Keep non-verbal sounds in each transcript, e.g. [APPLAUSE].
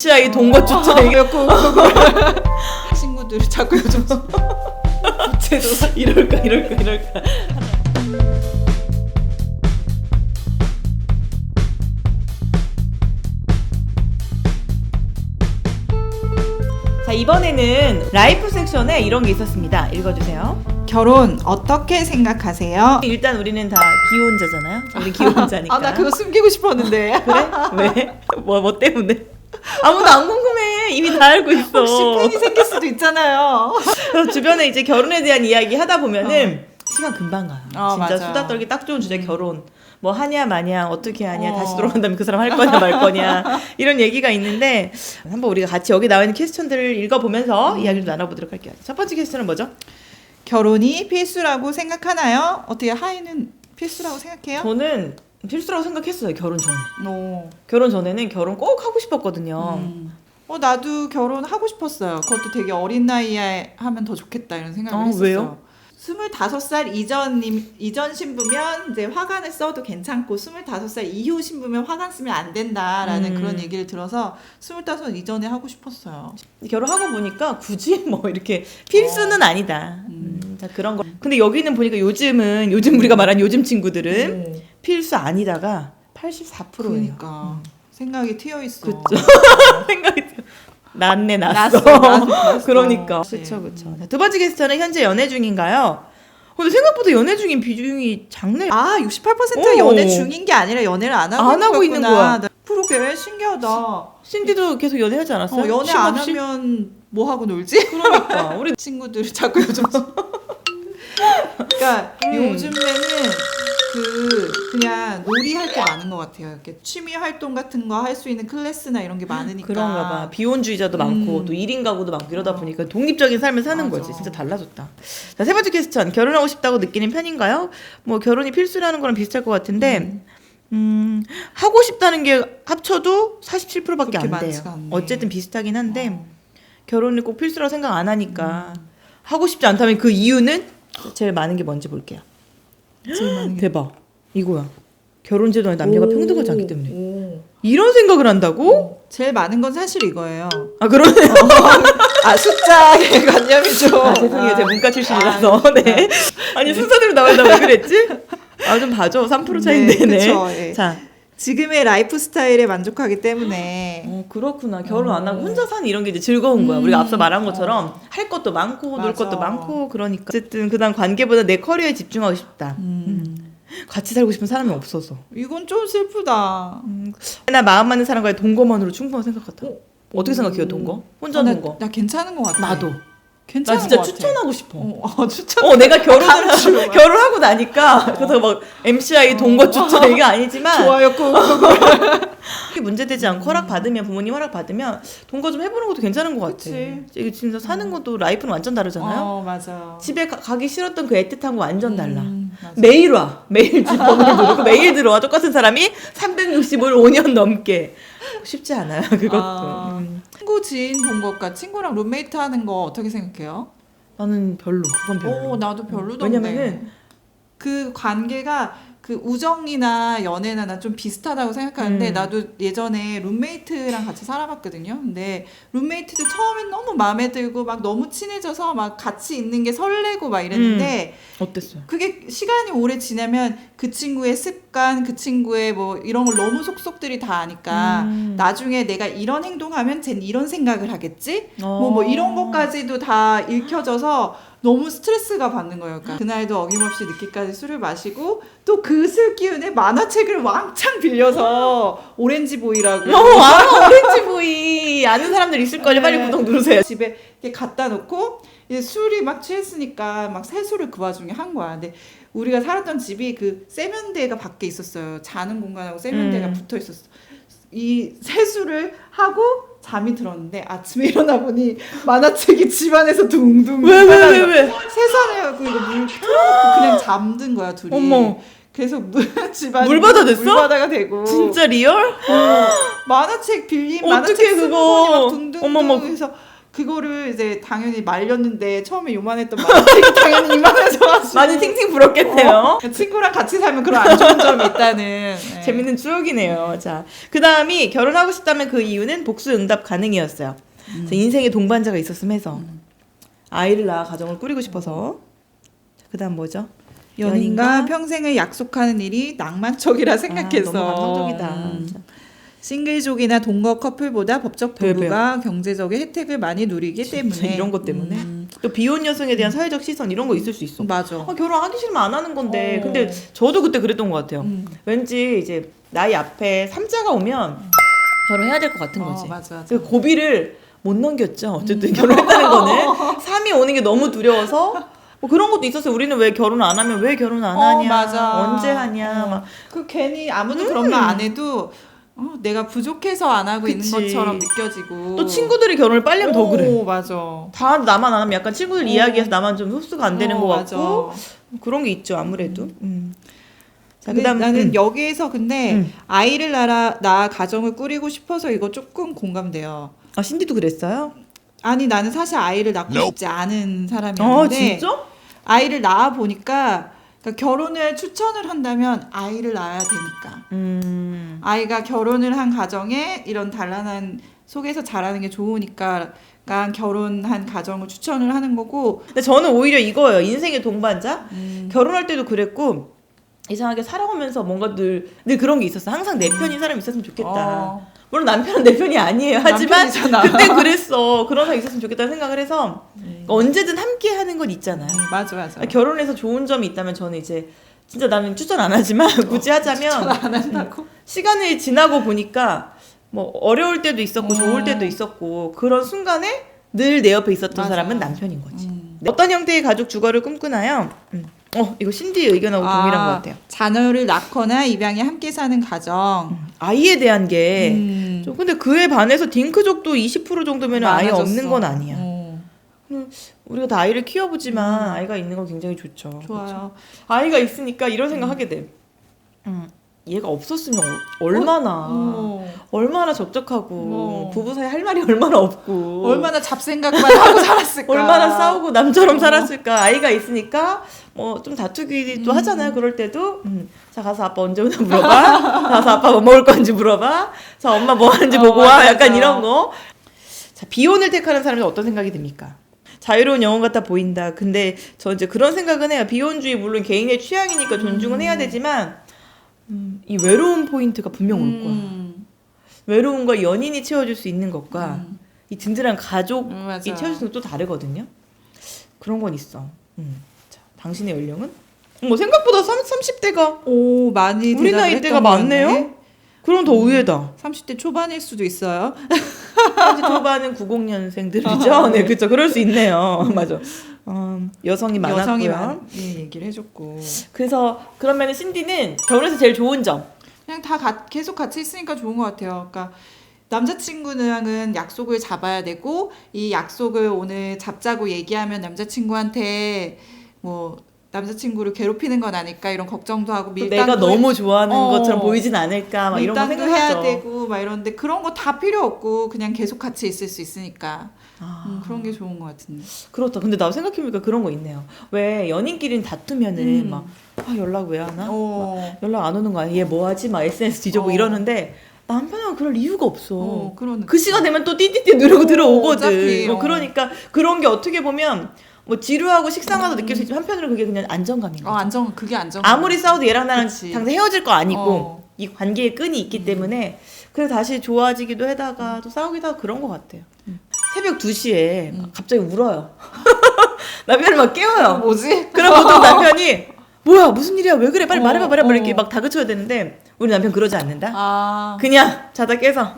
MCI 동거 추천 였고 친구들 자꾸 요즘 부채도 이럴까 이럴까 이럴까 자 이번에는 라이프 섹션에 이런 게 있었습니다 읽어주세요 결혼 어떻게 생각하세요? 일단 우리는 다 기혼자잖아요 우리 기혼자니까 [LAUGHS] 아 나 그거 숨기고 싶었는데 [LAUGHS] 그래? 왜? 뭐, 뭐 때문에? 아무도 안 궁금해 이미 다 알고 있어 혹시 팬이 생길 수도 있잖아요. 그래서 주변에 이제 결혼에 대한 이야기 하다 보면은 시간 금방 가요. 어, 진짜 맞아. 수다 떨기 딱 좋은 주제 결혼. 뭐 하냐 마냐 어떻게 하냐 어. 다시 돌아간다면 그 사람 할 거냐 말 거냐 이런 얘기가 있는데 한번 우리가 같이 여기 나와 있는 퀘스천들을 읽어보면서 음. 이야기를 나눠보도록 할게요. 첫 번째 퀘스천은 뭐죠? 결혼이 필수라고 생각하나요? 어떻게 하이는 필수라고 생각해요? 저는 필수라고 생각했어요 결혼 전에. 오. 결혼 전에는 결혼 꼭 하고 싶었거든요. 음. 어 나도 결혼하고 싶었어요. 그것도 되게 어린 나이에 하면 더 좋겠다 이런 생각을 아, 했었어요. 왜요? 25살 이전님 이전 신부면 이제 화관을 써도 괜찮고 25살 이후 신부면 화관 쓰면 안 된다라는 음. 그런 얘기를 들어서 25 이전에 하고 싶었어요. 결혼하고 보니까 굳이 뭐 이렇게 필수는 아니다. 음. 음, 자 그런 거. 근데 여기는 보니까 요즘은 요즘 우리가 말한 요즘 친구들은 음. 필수 아니다가 84%예요. 그러니까 생각이 튀어 있어. 그쵸. [LAUGHS] 생각이 들어. 낫네. 났어, 났어, 났어. 그러니까. 그렇죠 그렇죠. 두 번째 게스트는 현재 연애 중인가요? 근데 생각보다 연애 중인 비중이 작네. 아, 68%가 오. 연애 중인 게 아니라 연애를 안 하고, 안 하고 있는 거야. 나 프로그램 신기하다. 신디도 계속 연애하지 않았어요? 어, 연애 쉼안 없이? 하면 뭐 하고 놀지? 그러니까 [LAUGHS] 우리 친구들 자꾸 요즘 [LAUGHS] 그러니까 음. 요즘에는 그 그냥 놀이할 게 많은 것 같아요. 이렇게 취미 활동 같은 거 할 수 있는 클래스나 이런 게 많으니까. 그런가 봐. 비혼주의자도 많고 음. 또 1인 가구도 많고 이러다 보니까 독립적인 삶을 사는 맞아. 거지. 진짜 달라졌다. 자, 세 번째 퀘스천. 결혼하고 싶다고 느끼는 편인가요? 뭐 결혼이 필수라는 거랑 비슷할 것 같은데 음, 하고 싶다는 게 합쳐도 47%밖에 그렇게 안 돼요. 많지가 않네. 어쨌든 비슷하긴 한데 어. 결혼을 꼭 필수라고 생각 안 하니까 하고 싶지 않다면 그 이유는 제일 많은 게 뭔지 볼게요. 대박. 이거야. 결혼 제도에 남녀가 오. 평등하지 않기 때문에 오. 이런 생각을 한다고? 제일 많은 건 사실 이거예요. 아 그러네. 아 숫자의 [LAUGHS] 관념이죠. 아, 죄송해요. 제가 문과 출신이라서. 네. 아니, 순서대로 나온다 왜 그랬지? 아, 좀 봐줘. 3% 차인데, 네. 그쵸, 예. 자. 지금의 라이프 스타일에 만족하기 때문에 어, 그렇구나. 결혼 안 하고 혼자 사는 이런 게 이제 즐거운 거야. 우리가 앞서 말한 것처럼 할 것도 많고, 놀 맞아. 것도 많고, 그러니까. 어쨌든, 그 다음 관계보다 내 커리어에 집중하고 싶다. 음. 같이 살고 싶은 사람이 없어서. 이건 좀 슬프다. 음, 나 마음 맞는 사람과의 동거만으로 충분한 생각 같아. 어떻게 생각해요, 동거? 혼자 어, 나, 동거? 나 괜찮은 것 같아. 나도. 나 괜찮은 진짜 것 같아. 추천하고 싶어. 어, 어, 추천. 어, 내가 결혼을. 결혼하고 나니까 그래서 막 MCI 동거 추천 이게 아니지만 좋아요, 꾹. 그게 문제되지 않고 허락 받으면 부모님 허락 받으면 동거 좀 해보는 것도 괜찮은 것 같아. 그치. 이게 진짜 사는 것도 라이프는 완전 다르잖아요. 어, 맞아. 집에 가, 기 싫었던 그 애틋한 거 완전 달라. 음. 매일 와. 매일 집 [LAUGHS] 번호를 누르고 매일 들어와. 똑같은 사람이 365일 5년 넘게. 쉽지 않아요, 그것도. 아. 음. 친구 지인 본 것과 친구랑 룸메이트 하는 거 어떻게 생각해요? 나는 별로. 그건 별로. 오, 나도 별로던데. 왜냐면은 그 관계가 그 우정이나 연애나 나 좀 비슷하다고 생각하는데 음. 나도 예전에 룸메이트랑 같이 살아봤거든요. 근데 룸메이트도 처음엔 너무 마음에 들고 막 너무 친해져서 막 같이 있는 게 설레고 막 이랬는데 어땠어요? 그게 시간이 오래 지나면 그 친구의 습관, 그 친구의 뭐 이런 걸 너무 속속들이 다 아니까 음. 나중에 내가 이런 행동하면 쟨 이런 생각을 하겠지? 어. 뭐뭐 이런 것까지도 다 읽혀져서 너무 스트레스가 받는 거예요. 그러니까 그날도 어김없이 늦게까지 술을 마시고 또 그 술 기운에 만화책을 왕창 빌려서 오렌지 보이라고 어, 알아. 오렌지 보이. 아는 사람들 있을 거예요. 빨리 네. 구독 누르세요. 집에 이렇게 갖다 놓고 이제 술이 막 취했으니까 막 세수를 그 와중에 한 거야. 근데 우리가 살았던 집이 그 세면대가 밖에 있었어요. 자는 공간하고 세면대가 음. 붙어 있었어. 이 세수를 하고 잠이 들었는데 아침에 일어나 보니 만화책이 집안에서 둥둥 왜, 왜, 왜, 왜? 세수하고 이거 물 틀어놓고 그냥 잠든 거야 둘이. 어머. 그래서 물 집안이 물바다 됐어? 물바다가 되고. 진짜 리얼? 만화책 빌린 만화책 그거. 수목원이 막 둥둥 어머머. 해서 그거를 이제 당연히 말렸는데 처음에 요만했던 마나책이 [LAUGHS] 당연히 많이 팅팅 불었겠네요. 어, 친구랑 같이 살면 그런 안 좋은 점이 있다는 [LAUGHS] 네. 재밌는 추억이네요. 자, 그 다음이 결혼하고 싶다면 그 이유는 복수 응답 가능이었어요. 그래서 인생에 동반자가 있었음 해서 아이를 낳아 가정을 꾸리고 싶어서. 그 다음 뭐죠? 연인과 평생을 약속하는 일이 낭만적이라 생각해서 아, 너무 감동적이다. 음. 싱글족이나 동거 커플보다 법적 네, 부부가 경제적인 혜택을 많이 누리기 때문에 이런 것 때문에. 음. 또 비혼 여성에 대한 사회적 시선 이런 거 있을 수 있어. 맞아. 아, 결혼하기 싫으면 안 하는 건데. 어. 근데 저도 그때 그랬던 것 같아요. 음. 왠지 이제 나이 앞에 삼자가 오면 결혼해야 될 것 같은 거지. 어, 맞아, 맞아. 그 고비를 못 넘겼죠. 어쨌든 결혼했다는 [LAUGHS] 거는 삶이 오는 게 너무 두려워서 뭐 그런 것도 있었어요. 우리는 왜 결혼 안 하면 왜 결혼 안 어, 하냐, 맞아. 언제 하냐, 어. 막 그 괜히 아무도 그런 말 안 해도 어, 내가 부족해서 안 하고 그치. 있는 것처럼 느껴지고 또 친구들이 결혼을 빨리 하면 더 오, 그래. 맞아. 다 나만 안 하면 약간 친구들 어. 이야기해서 나만 좀 흡수가 안 되는 어, 것 맞아. 같고 그런 게 있죠 아무래도. 음. 자 근데 그다음 나는 음. 여기에서 근데 음. 아이를 낳아 나 가정을 꾸리고 싶어서 이거 조금 공감돼요. 아 신디도 그랬어요? 아니 나는 사실 아이를 낳고 싶지 않은 아 사람이었는데 진짜? 아이를 낳아 보니까 그러니까 결혼을 추천을 한다면 아이를 낳아야 되니까 음. 아이가 결혼을 한 가정에 이런 단란한 속에서 자라는 게 좋으니까 그러니까 결혼한 가정을 추천을 하는 거고 근데 저는 오히려 이거예요. 인생의 동반자. 음. 결혼할 때도 그랬고 이상하게 살아오면서 뭔가 늘, 늘 그런 게 있었어. 항상 내 편인 사람이 있었으면 좋겠다. 어, 물론 남편은 내 편이 아니에요. 하지만 남편이잖아. 그때 그랬어. 그런 사람 있었으면 좋겠다는 생각을 해서 음. 언제든 함께 하는 건 있잖아요. 음, 맞아 맞아 결혼해서 좋은 점이 있다면 저는 이제 진짜 나는 추천 안 하지만 굳이 하자면 안 한다고 시간이 지나고 보니까 뭐 어려울 때도 있었고 어. 좋을 때도 있었고 그런 순간에 늘 내 옆에 있었던 맞아. 사람은 남편인 거지. 음. 네. 어떤 형태의 가족 주거를 꿈꾸나요? 음. 어 이거 신디 의견하고 동일한 것 같아요. 자녀를 낳거나 입양해 함께 사는 가정. 아이에 대한 게. 음. 좀 근데 그에 반해서 딩크족도 20% 정도면 많아졌어. 없는 건 아니야. 어, 우리가 다 아이를 키워보지만 아이가 있는 건 굉장히 좋죠. 음. 좋아요. 아이가 있으니까 이런 생각하게 돼. 음, 얘가 없었으면 어- 얼마나 어. 얼마나 적적하고 어. 부부 사이 할 말이 얼마나 없고 얼마나 잡생각만 하고 [LAUGHS] 살았을까. 얼마나 싸우고 남처럼 어. 살았을까 아이가 있으니까 뭐 좀 다투기도 음. 하잖아요 그럴 때도 음, 자 가서 아빠 언제 오나 물어봐 [LAUGHS] 가서 아빠 뭐 먹을 건지 물어봐 자 엄마 뭐 하는지 어, 보고 맞아, 와 약간 맞아. 이런 거 자 비혼을 택하는 사람은 어떤 생각이 듭니까 자유로운 영혼 같아 보인다 근데 저 이제 그런 생각은 해요 비혼주의 물론 개인의 취향이니까 존중은 해야 되지만 음, 이 외로운 포인트가 분명 올 거야 음. 외로움과 연인이 채워줄 수 있는 것과 음. 이 든든한 가족이 음, 맞아. 채워줄 수 있는 건또 다르거든요. 그런 건 있어. 음. 자, 당신의 연령은? 뭐 생각보다 30, 30대가 오 많이 우리 대답을 나이대가 했던 많네요? 거였네. 그럼 더 의외다. 30대 초반일 수도 있어요. 30초반은 90년생들이죠. 네, 그렇죠. 그럴 수 있네요. 맞아. 어, 여성이 많았고요. 여성이 많 예, 얘기를 해줬고 그래서 그러면 신디는 결혼해서 제일 좋은 점. 그냥 다 가- 계속 같이 있으니까 좋은 것 같아요. 그러니까 남자친구랑은 약속을 잡아야 되고 이 약속을 오늘 잡자고 얘기하면 남자친구한테 뭐 남자친구를 괴롭히는 건 아닐까 이런 걱정도 하고 밀당도 내가 너무 좋아하는 어. 것처럼 보이진 않을까 막 이런 거 밀당도 해야 생각하죠. 되고 막 이런데 그런 거 다 필요 없고 그냥 계속 같이 있을 수 있으니까 아. 음, 그런 게 좋은 것 같은데. 그렇다. 근데 나 생각해보니까 그런 거 있네요. 왜 연인끼리는 다투면은 음. 막 아, 연락 왜 안 와? 어. 연락 안 오는 거야. 얘 뭐 하지? 막 SNS 뒤져보고 어. 이러는데 남편은 그럴 이유가 없어. 어, 그 시간 되면 또 띠띠띠 누르고 어, 들어오거든. 뭐 어. 그러니까 그런 게 어떻게 보면 뭐 지루하고 식상하다 느낄 수 있지만 한편으로는 그게 그냥 안정감인 어 거야. 안정 그게 안정. 아무리 싸워도 얘랑 나랑 그치. 당장 헤어질 거 아니고 어. 음. 이 관계의 끈이 있기 때문에 그래서 다시 좋아지기도 하다가 또 싸우기도 하고 그런 것 같아요. 새벽 2시에 음. 갑자기 울어요. [LAUGHS] 남편을 막 깨워요. 뭐지? 그럼 보통 [LAUGHS] 남편이 뭐야 무슨 일이야 왜 그래 빨리 어, 말해봐 말해봐 어. 이렇게 막 다그쳐야 되는데 우리 남편 그러지 않는다. 아. 그냥 자다 깨서.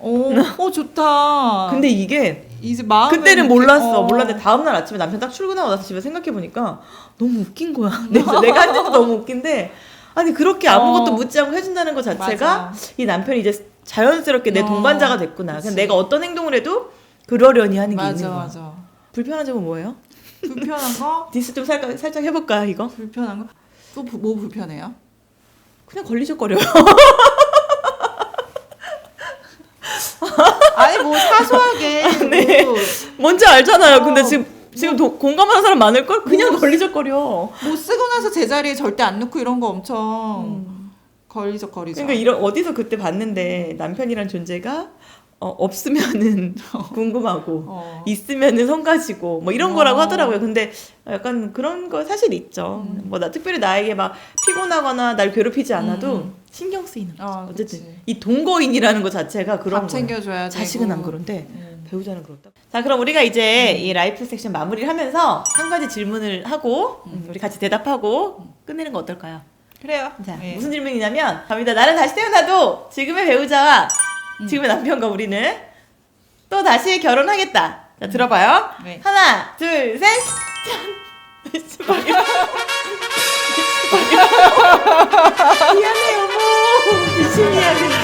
오, 어 좋다. 근데 이게 이제 마음 그때는 몰랐어 몰랐는데 다음날 아침에 남편 딱 출근하고 나서 집에 생각해 보니까 너무 웃긴 거야. [LAUGHS] 내가 내가 한 짓도 너무 웃긴데 아니 그렇게 아무것도 어. 묻지 않고 해준다는 것 자체가 맞아. 이 남편이 이제 자연스럽게 내 어, 동반자가 됐구나. 그냥 내가 어떤 행동을 해도 그러려니 하는 게 맞아 있는 거야. 맞아. 불편한 점은 뭐예요? 불편한 거? [LAUGHS] 디스 좀 살짝 살짝 해볼까 이거? 불편한 거? 또 뭐 불편해요? 그냥 걸리적거려요. [LAUGHS] 아니 뭐 사소하게 네. 뭐 뭔지 알잖아요. 근데 어, 지금 지금 도- 공감하는 사람 많을 걸 그냥 뭐- 걸리적거려. 뭐 쓰고 나서 제자리에 절대 안 놓고 이런 거 엄청 걸리적거리죠. 그러니까 이런 어디서 그때 봤는데 남편이란 존재가 어, 없으면은 [LAUGHS] 궁금하고 어. 있으면은 성 가지고 뭐 이런 어. 거라고 하더라고요. 근데 약간 그런 거 사실 있죠. 음. 뭐나 특별히 나에게 막 피곤하거나 날 괴롭히지 않아도 음. 신경 쓰이는 거죠. 아, 어쨌든 그치. 이 동거인이라는 거 자체가 그런 밥. 챙겨줘야 되고 자식은 안 그런데 음. 배우자는 그렇다. 자, 그럼 우리가 이제 이 라이프 섹션 마무리를 하면서 한 가지 질문을 하고 음, 우리 같이 대답하고 끝내는 거 어떨까요? 그래요. 자, 네. 무슨 질문이냐면 갑니다. 나는 다시 태어나도 지금의 배우자와 음. 지금의 남편과 우리는 또 다시 결혼하겠다. 자, 들어봐요. 네. 하나, 둘, 셋. 짠. [LAUGHS] [LAUGHS] 미안해 여보. 미친이야 근데.